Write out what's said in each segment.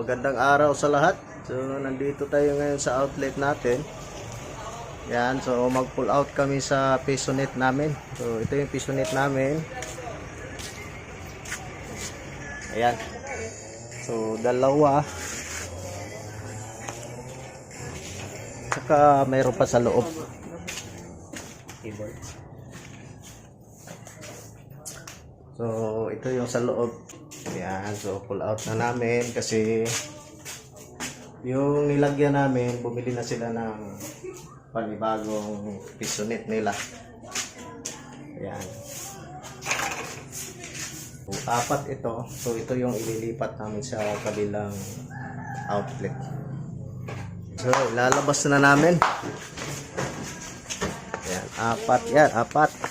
magandang araw sa lahat. So, nandito tayo ngayon sa outlet natin. Yan, so mag-pull out kami sa pisonet namin. So, ito yung pisonet namin. Ayan. So, dalawa. Saka mayroon pa sa loob. Keyboard. So, ito yung sa loob. Ayan, so pull out na namin kasi yung nilagyan namin, bumili na sila ng panibagong pisonet nila. Ayan. So, apat ito. So, ito yung ililipat namin sa kabilang outlet. So, ilalabas na namin. Ayan, apat yan, apat.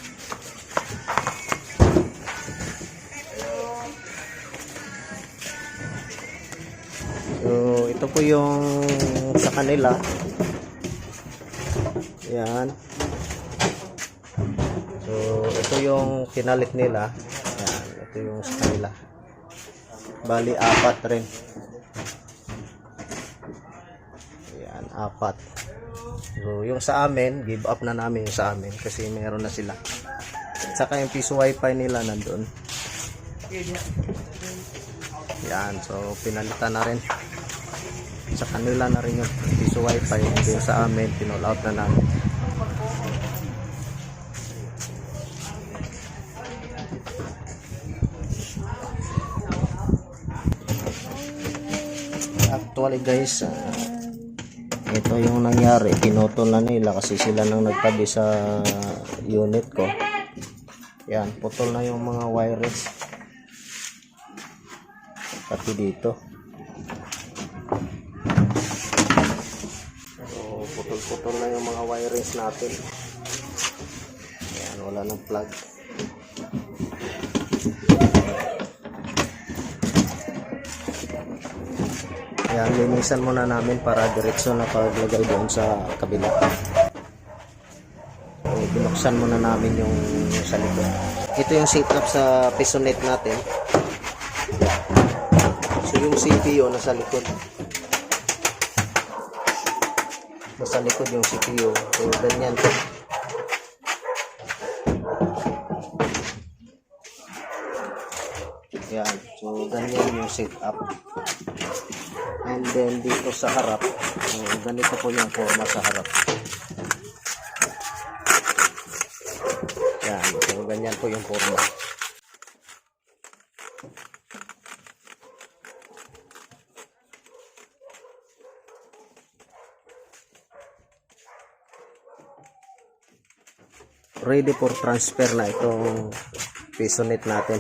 Ito po yung sa kanila. Yan. So, ito yung kinalit nila. Yan, ito yung sa kanila. Bali, apat rin. Yan, apat. So, yung sa amin, give up na namin yung sa amin kasi meron na sila. Saka yung piso wifi nila nandun. Yan, so pinalitan na rin. Sa kanila na rin yung piso wifi. Yung sa amin, pinull out na namin. Actually guys, ah, ito yung nangyari. Pinutol na nila kasi sila nang nagtabi sa unit ko. Yan, putol na yung mga wires. Pati dito. Putol-putol na yung mga wirings natin. Ayan, wala ng plug. Ayan, linisan muna namin para diretso na paglagay doon sa kabila. So, binuksan muna namin yung, yung sa likod. Ito yung setup sa pisonet natin. So yung CPU nasa likod. Nasa likod yung CPU. So ganyan to. Yan. So ganyan yung setup. And then dito sa harap, so, ganito po yung forma sa harap. Yan. So ganyan po yung forma. Ready for transfer na itong pisonet natin.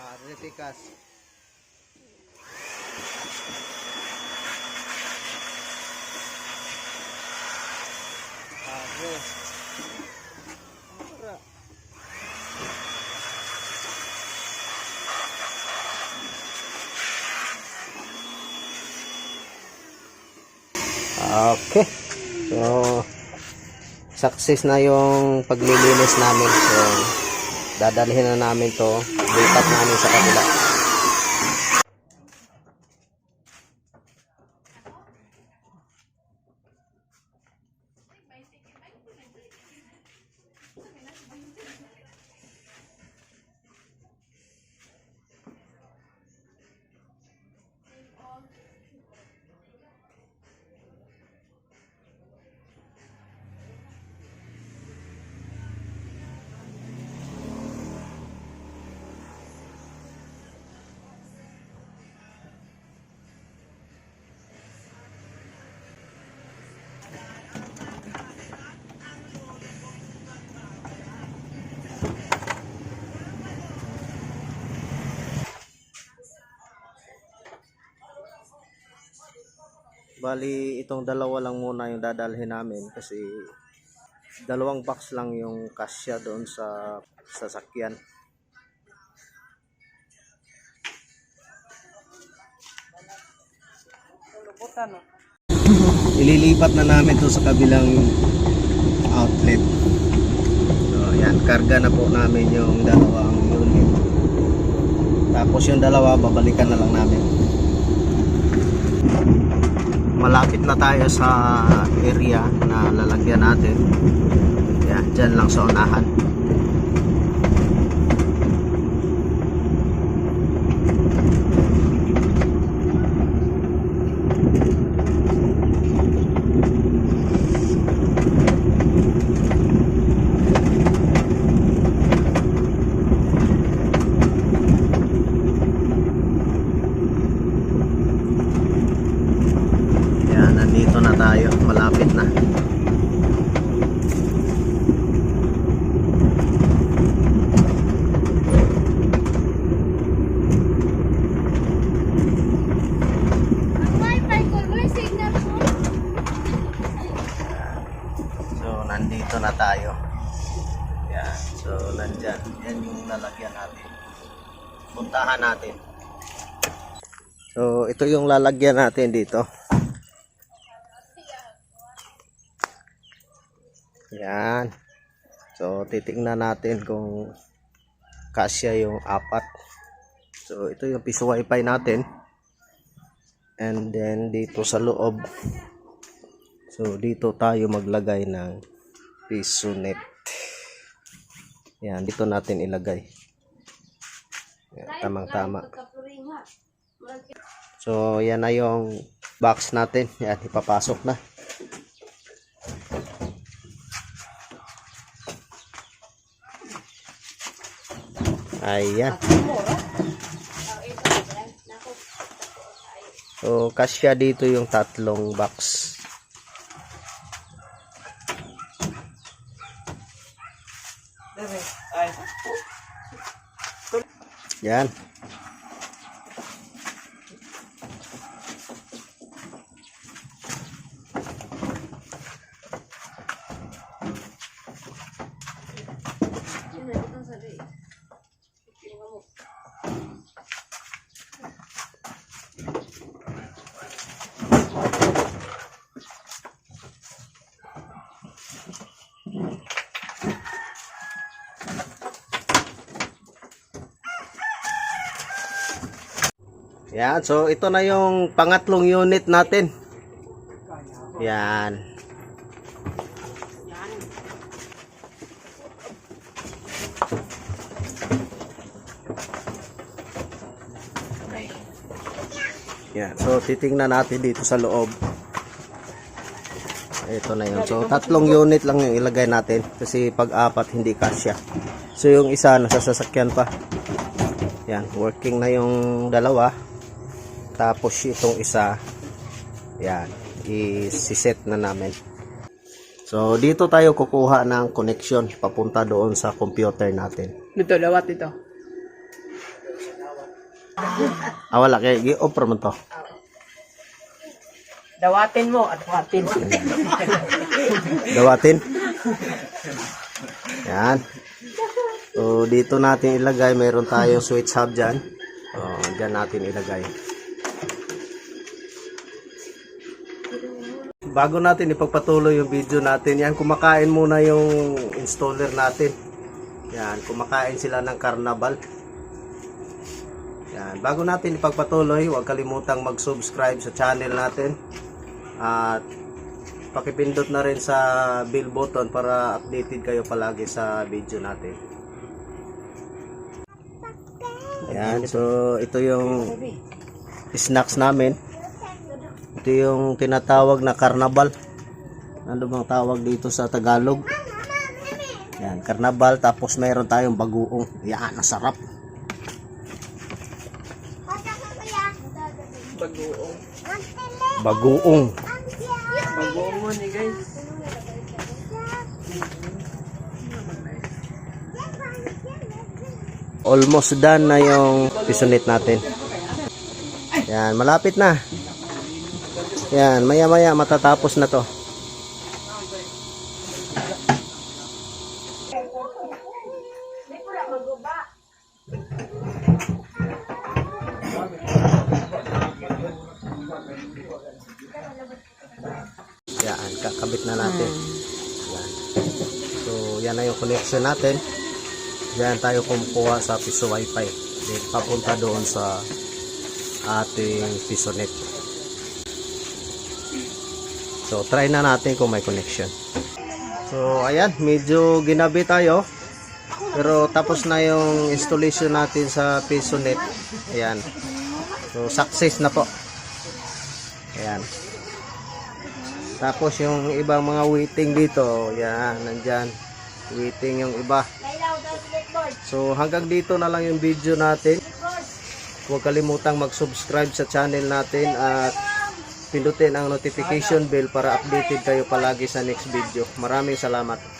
Ah, Retikas. Okay. So, success na yung paglilinis namin. So, dadalhin na namin to. Lipat namin sa kabila. Bali, itong dalawa lang muna yung dadalhin namin kasi dalawang box lang yung kasya doon sa sasakyan. Ililipat na namin to sa kabilang outlet. So, yan, karga na po namin yung dalawang unit. Tapos yung dalawa, babalikan na lang namin. Malapit na tayo sa area na lalagyan natin. Yan, dyan lang sa unahan. Nandito na tayo. Malapit na. So, nandito na tayo. Yan. So, nandyan. Yan yung lalagyan natin. Puntahan natin. So, ito yung lalagyan natin dito. Yan. So, titingnan natin kung kasya yung apat. So, ito yung piso wifi natin. And then, dito sa loob, So dito tayo maglagay ng piso net. Yan, dito natin ilagay. Yan, tamang tama. So yan na yung box natin. Yan, ipapasok na. Ayan. So kasya dito yung tatlong box. Yan. Yan, so ito na yung pangatlong unit natin. Yan. Yan, so titingnan natin dito sa loob. Ito na yun. So tatlong unit lang yung ilagay natin kasi pag apat hindi kasya. So yung isa nasa sasakyan pa. Yan, working na yung dalawa. Tapos itong isa, yan, isi-set na namin. So, dito tayo kukuha ng connection papunta doon sa computer natin. Dito, lawat dito. Ah, wala. Kaya, i-offer mo to. Dawatin mo at watin. Gawatin. Yan. So, dito natin ilagay. Meron tayong switch hub dyan. Oh, dyan natin ilagay. Bago natin ipagpatuloy yung video natin, yan, kumakain muna yung installer natin. Yan, kumakain sila ng carnival. Yan, bago natin ipagpatuloy, huwag kalimutang mag-subscribe sa channel natin. At pakipindot na rin sa bell button para updated kayo palagi sa video natin. Yan, so ito yung snacks namin. Ito yung tinatawag na karnabal. Ano bang tawag dito sa Tagalog? Yan, karnabal tapos mayroon tayong bagoong. Yan, ang sarap. Bagoong. Bagoong. Bagoong guys. Almost done na yung pisonit natin. Yan, malapit na. Yan, maya-maya matatapos na to. ikakabit na natin. Yan. So, yan na yung connection natin. Diyan tayo kumukuha sa piso wifi. Then, papunta doon sa ating pisonet. So, try na natin kung may connection. So, ayan, medyo ginabi tayo. Pero tapos na yung installation natin sa pisonet. Ayan. So, success na po. Ayan. Tapos yung ibang mga waiting dito, yan, nandyan. Waiting yung iba. So hanggang dito na lang yung video natin. Huwag kalimutang mag-subscribe sa channel natin at pindutin ang notification bell para updated kayo palagi sa next video. Maraming salamat.